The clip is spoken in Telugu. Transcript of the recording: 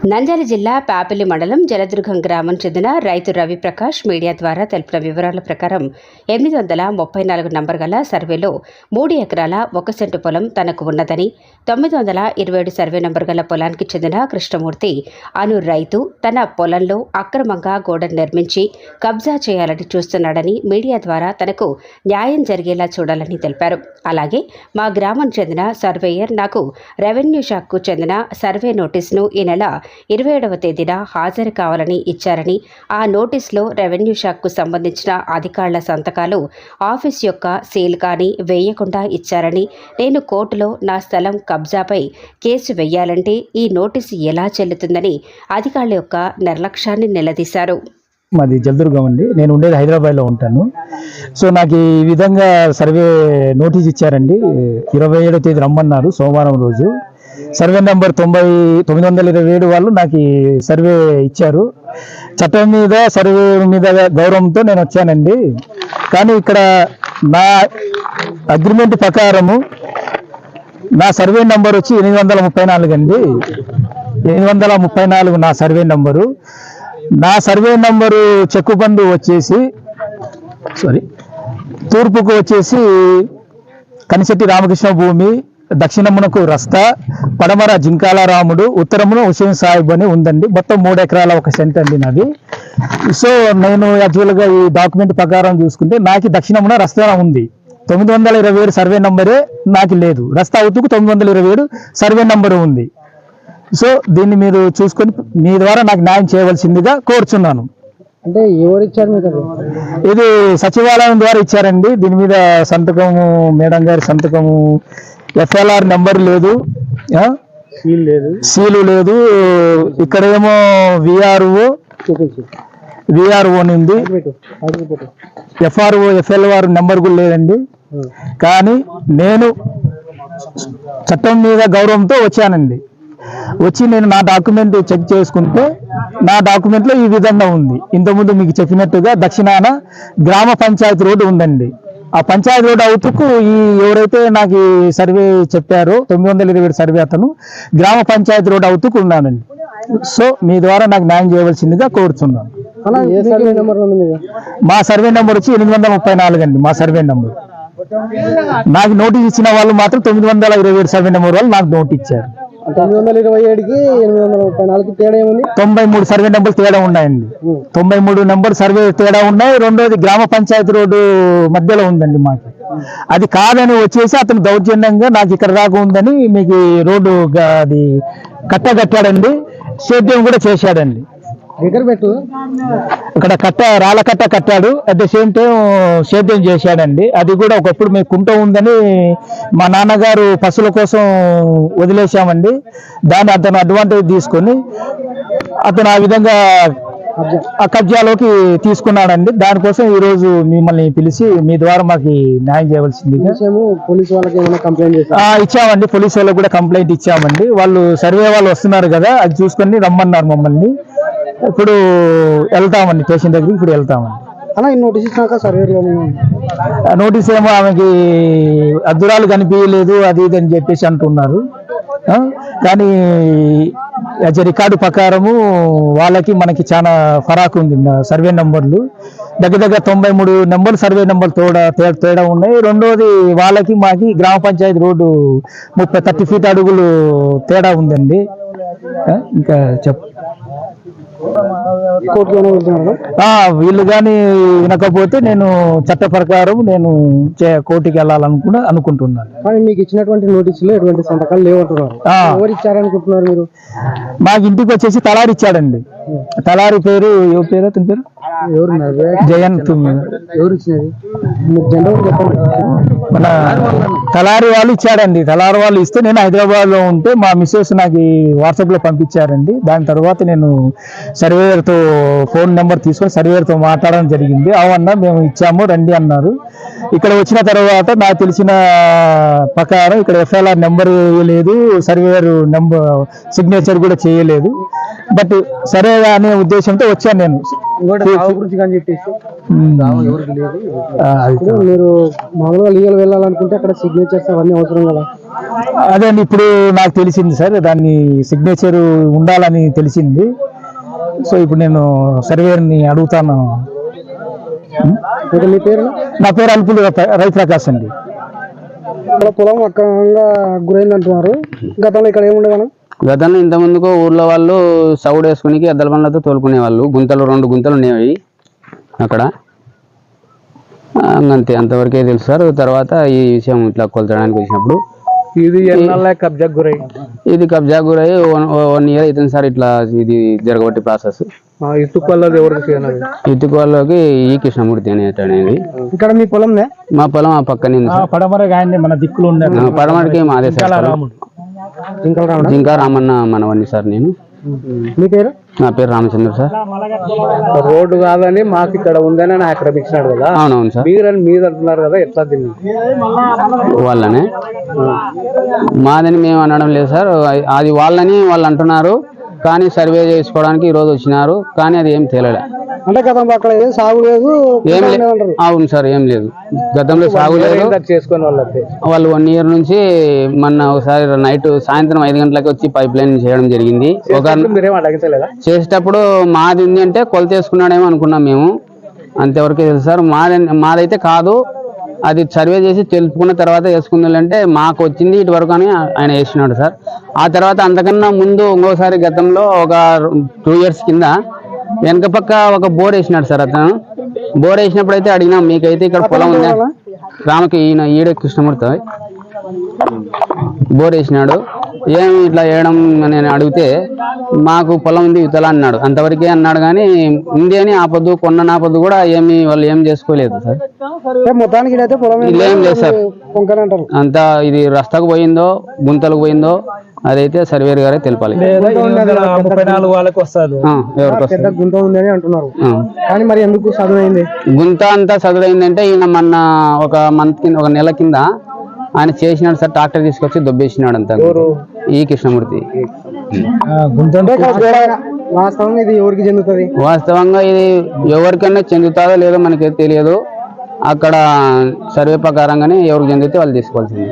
నంద్యాల జిల్లా పాపిలి మండలం జలదుర్గం గ్రామం చెందిన రైతు రవి ప్రకాష్ మీడియా ద్వారా తెలిపిన వివరాల ప్రకారం ఎనిమిది వందల ముప్పై నాలుగు నంబర్ గల సర్వేలో మూడు ఎకరాల ఒక సెంటు పొలం తనకు ఉన్నదని తొమ్మిది వందల ఇరవై ఏడు సర్వే నంబర్ గల పొలానికి చెందిన కృష్ణమూర్తి అను రైతు తన పొలంలో అక్రమంగా గోడ నిర్మించి కబ్జా చేయాలని చూస్తున్నాడని మీడియా ద్వారా తనకు న్యాయం జరిగేలా చూడాలని తెలిపారు. అలాగే మా గ్రామం చెందిన సర్వేయర్ నాకు రెవెన్యూ శాఖకు చెందిన సర్వే నోటీసును ఈ నెల ఇరవై ఏడవ తేదీన హాజరు కావాలని ఇచ్చారని ఆ నోటీసులో రెవెన్యూ శాఖకు సంబంధించిన అధికారుల సంతకాలు ఆఫీస్ యొక్క సీల్ కానీ వేయకుండా ఇచ్చారని నేను కోర్టులో నా స్థలం కబ్జాపై కేసు వేయాలంటే ఈ నోటీసు ఎలా చెల్లుతుందని అధికారుల యొక్క నిర్లక్ష్యాన్ని నిలదీశారు. మాది జలదుర్గం అండి. నేను ఉండేది హైదరాబాద్లో ఉంటాను. సో నాకు ఈ విధంగా సర్వే నోటీస్ ఇచ్చారండి. ఇరవై ఏడో తేదీ రమ్మన్నారు సోమవారం రోజు. సర్వే నెంబర్ తొంభై తొమ్మిది వందల ఇరవై ఏడు వాళ్ళు నాకు సర్వే ఇచ్చారు. చట్టం మీద సర్వే మీద గౌరవంతో నేను వచ్చానండి. కానీ ఇక్కడ నా అగ్రిమెంట్ ప్రకారము నా సర్వే నంబర్ వచ్చి ఎనిమిది వందల ముప్పై నాలుగు అండి. ఎనిమిది వందల ముప్పై నాలుగు నా సర్వే నంబరు. నా సర్వే నంబరు చెక్కు బండు వచ్చేసి సారీ తూర్పుకు వచ్చేసి కనిశెట్టి రామకృష్ణ భూమి దక్షిణమునకు రస్తా పడమర జింకాల రాముడు ఉత్తరమున హుసేన్ సాహిబ్ అని ఉందండి. మొత్తం మూడు ఎకరాల ఒక సెంట్ అండి నాది. సో నేను యాక్చువల్గా ఈ డాక్యుమెంట్ ప్రకారం చూసుకుంటే నాకు దక్షిణమున రస్తా ఉంది. తొమ్మిది వందల ఇరవై ఏడు సర్వే నంబరే నాకు లేదు. రస్తా అవుతుకు తొమ్మిది వందల ఇరవై ఏడు సర్వే నంబరు ఉంది. సో దీన్ని మీరు చూసుకొని మీ ద్వారా నాకు న్యాయం చేయవలసిందిగా కోరుచున్నాను. అంటే ఎవరు ఇచ్చారు మీకు ఇది సచివాలయం ద్వారా ఇచ్చారండి. దీని మీద సంతకము మేడం గారి సంతకము ఎఫ్ఎల్ఆర్ నెంబర్ లేదు? సీల్ లేదు. లేదు. ఇక్కడేమో విఆర్ఓ విఆర్ఓ ఉంది పెట్టు ఎఫ్ఆర్ఓ ఎఫ్ఎల్ఆర్ నెంబర్ కూడా లేదండి. కానీ నేను చట్టం మీద గౌరవంతో వచ్చానండి. వచ్చి నేను నా డాక్యుమెంట్ చెక్ చేసుకుంటే నా డాక్యుమెంట్లో ఈ విధంగా ఉంది. ఇంతకుముందు మీకు చెప్పినట్టుగా దక్షిణాన గ్రామ పంచాయతీ రోడ్డు ఉందండి. ఆ పంచాయతీ రోడ్డు అవుతుకు ఈ ఎవరైతే నాకు ఈ సర్వే చెప్పారో తొమ్మిది వందల ఇరవై సర్వే అతను గ్రామ పంచాయతీ రోడ్డు అవుతుకు ఉన్నానండి. సో మీ ద్వారా నాకు న్యాయం చేయవలసిందిగా కోరుతున్నాను. మా సర్వే నెంబర్ వచ్చి ఎనిమిది వందల ముప్పై నాలుగు అండి మా సర్వే నెంబర్. నాకు నోటీస్ ఇచ్చిన వాళ్ళు మాత్రం తొమ్మిది వందల ఇరవై ఏడు సర్వే నెంబర్ వాళ్ళు నాకు నోట్ ఇచ్చారు. తొమ్మిది వందల ఇరవై ఏడుకి ఎనిమిది వందల ముప్పై నాలుగు తేడా ఏముంది? తొంభై మూడు సర్వే నెంబర్ తేడా ఉన్నాయండి. తొంభై మూడు నెంబర్ సర్వే తేడా ఉన్నాయి. రెండోది గ్రామ పంచాయతీ రోడ్డు మధ్యలో ఉందండి మాకు. అది కాదని వచ్చేసి అతను దౌర్జన్యంగా నాకు ఇక్కడ దాకా ఉందని మీకు రోడ్డు అది కట్ట కట్టాడండి సేద్యం కూడా చేశాడండి. దగ్గర పెట్టు. ఇక్కడ కట్ట రాళ్ళ కట్ట కట్టాడు. అట్ ద సేమ్ టైం సేద్యం చేశాడండి. అది కూడా ఒకప్పుడు మీకు కుంట ఉందని మా నాన్నగారు పశువుల కోసం వదిలేశామండి. దాన్ని అతను అడ్వాంటేజ్ తీసుకొని అతను ఆ విధంగా ఆ కబ్జాలోకి తీసుకున్నాడండి. దానికోసం ఈ రోజు మిమ్మల్ని పిలిచి మీ ద్వారా మాకు న్యాయం పోలీస్ వాళ్ళకి కంప్లైంట్ ఆ, ఇచ్చామండి. పోలీసు వాళ్ళకి కూడా కంప్లైంట్ ఇచ్చామండి. వాళ్ళు సర్వే వాళ్ళు వస్తున్నారు కదా అది చూసుకొని రమ్మన్నారు మమ్మల్ని. ఇప్పుడు వెళ్తామండి స్టేషన్ దగ్గరికి ఇప్పుడు వెళ్తామండి. అలా నోటీస్ ఇచ్చినాక సర్వేలో నోటీస్ ఏమో ఆమెకి అద్దురాలు కనిపించలేదు అది ఇది అని చెప్పేసి అంటున్నారు. కానీ ఎ రికార్డు ప్రకారము వాళ్ళకి మనకి చాలా ఫరాక్ ఉంది సర్వే నంబర్లు. దగ్గర దగ్గర తొంభై మూడు నెంబర్ సర్వే నెంబర్ తోడా తేడా ఉన్నాయి. రెండోది వాళ్ళకి మాకి గ్రామ పంచాయతీ రోడ్డు ముప్పై థర్టీ ఫీట్ అడుగులు తేడా ఉందండి. ఇంకా చెప్ కోర్టులోనే వెళ్తున్నారు ఆ, వీళ్ళు కానీ వినకపోతే నేను చట్ట ప్రకారం నేను కోర్టుకి వెళ్ళాలనుకున్నా అనుకుంటున్నాను. కానీ మీకు ఇచ్చినటువంటి నోటీసులు ఎటువంటి సంతకాలు లేవంటున్నారు ఎవరు ఇచ్చారనుకుంటున్నారు మీరు? మాకు ఇంటికి వచ్చేసి తలారి ఇచ్చాడండి. తలారి పేరు ఎవరి పేరు అతని పేరు? ఎవరు జయంత్ ఎవరు ఇచ్చినది? మన తలారి వాళ్ళు ఇచ్చాడండి. తలారి వాళ్ళు ఇస్తే నేను హైదరాబాద్లో ఉంటే మా మిస్సెస్ నాకు వాట్సాప్లో పంపించారండి. దాని తర్వాత నేను సర్వేయర్తో ఫోన్ నెంబర్ తీసుకొని సర్వేయర్తో మాట్లాడడం జరిగింది. అవన్నా మేము ఇచ్చాము రండి అన్నారు. ఇక్కడ వచ్చిన తర్వాత నాకు తెలిసిన ప్రకారం ఇక్కడ ఎఫ్ఐఆర్ నెంబర్ లేదు సర్వేయర్ నెంబర్ సిగ్నేచర్ కూడా చేయలేదు. బట్ సరే అనే ఉద్దేశంతో వచ్చాను నేను. మీరు మామూలుగా లీగల్ వెళ్ళాలనుకుంటే అక్కడ సిగ్నేచర్స్ అవన్నీ అవసరం కదా? అదే అండి ఇప్పుడు నాకు తెలిసింది సార్ దాన్ని సిగ్నేచర్ ఉండాలని తెలిసింది. సో ఇప్పుడు నేను సర్వేని అడుగుతాను. మీ పేరు? నా పేరు అల్పులు రవి ప్రకాష్ అండి. పొలం అక్రమంగా గురైంది అంటున్నారు గతంలో ఇక్కడ ఏముండేదన్నా? గతంలో ఇంత ముందుకు ఊర్లో వాళ్ళు సౌడు వేసుకుని ఎద్దల బండ్లతో తోలుకునే వాళ్ళు గుంతలు రెండు గుంతలు ఉండేవి అక్కడ. అంతే అంతవరకే తెలుసు సార్. తర్వాత ఈ విషయం ఇట్లా కొలచడానికి వచ్చినప్పుడు. ఇది కబ్జా గురై? ఇది కబ్జా గురై వన్ వన్ ఇయర్ అవుతుంది సార్ ఇట్లా ఇది జరగబట్టి ప్రాసెస్ ఇటుకోళ్ళకి ఈ కృష్ణమూర్తి అనేటి అనేది. ఇక్కడ మీ పొలం మా పొలం ఆ పక్కనే ఉంది సార్. పడమర గాయండి మన దిక్కులు ఉండే ఆ, పడమటికి మాదే సార్ ఇంకా రామన్న మనవన్ని సార్ నేను. మీ పేరు? నా పేరు రామచంద్ర సార్. రోడ్డు కాదని మాకు ఇక్కడ ఉందని ఆయన ఆక్రమించినాడు కదా. అవునవును సార్. మీరని మీరు అంటున్నారు కదా ఎట్లా దీన్ని వాళ్ళనే? మాదని మేము అనడం లేదు సార్. అది వాళ్ళని వాళ్ళు అంటున్నారు. కానీ సర్వే చేసుకోవడానికి ఈ రోజు వచ్చినారు. కానీ అది ఏం తేలలే. అంటే గతంలో అక్కడ ఏం సాగు లేదు ఏం లేదు అవును సార్ ఏం లేదు. గతంలో సాగు లేదు. చేసుకునే వాళ్ళకి వాళ్ళు వన్ ఇయర్ నుంచి మొన్న ఒకసారి నైట్ సాయంత్రం ఐదు గంటలకి వచ్చి పైప్ లైన్ చేయడం జరిగింది. ఒక చేసేటప్పుడు మాది ఉంది అంటే కొలత వేసుకున్నాడేమో అనుకున్నాం మేము. అంతవరకే తెలుసు సార్ మాది మాదైతే కాదు. అది సర్వే చేసి తెలుపుకున్న తర్వాత వేసుకుందాలంటే మాకు వచ్చింది ఇటు వరకు అని ఆయన వేసినాడు సార్. ఆ తర్వాత అంతకన్నా ముందు ఇంకోసారి గతంలో ఒక టూ ఇయర్స్ కింద వెనక పక్క ఒక బోర్ వేసినాడు సార్ అతను. బోర్ వేసినప్పుడు అయితే అడిగినాం మీకైతే ఇక్కడ పొలం ఉందా? రామకి ఈయన ఈడే కృష్ణమూర్తి. బోర్ వేసినాడు. ఏమి ఇట్లా వేయడం? అని నేను అడిగితే మాకు పొలం ఉంది ఇతల అన్నాడు. అంతవరకే అన్నాడు కానీ ఉంది అని ఆపొద్దు కొన్న నాపొద్దు కూడా ఏమి వాళ్ళు ఏం చేసుకోలేదు సార్. మొత్తానికి ఏం లేదు సార్. అంతా ఇది రస్తాకు పోయిందో గుంతలకు పోయిందో అదైతే సర్వేర్ గారే తెలపాలి. ముప్పై నాలుగు వాళ్ళకి వస్తుంది. గుంత ఉందని అంటున్నారు. ఆ. కానీ మరి ఎందుకు చదువైంది గుంత అంతా చదువైందంటే ఈయన మొన్న ఒక మంత్ కింద ఒక నెల కింద ఆయన చేసినాడు సార్ ట్రాక్టర్ తీసుకొచ్చి దొబ్బేసినాడు అంతా. ఈ కృష్ణమూర్తి. అంటే ఇక్కడ గోడ- వాస్తవంగా ఇది ఎవరికి చెందుతుంది? వాస్తవంగా ఇది ఎవరికైనా చెందుతాదో లేదో మనకి తెలియదు. అక్కడ సర్వే ప్రకారంగానే ఎవరికి చెందితే వాళ్ళు తీసుకోవాల్సింది.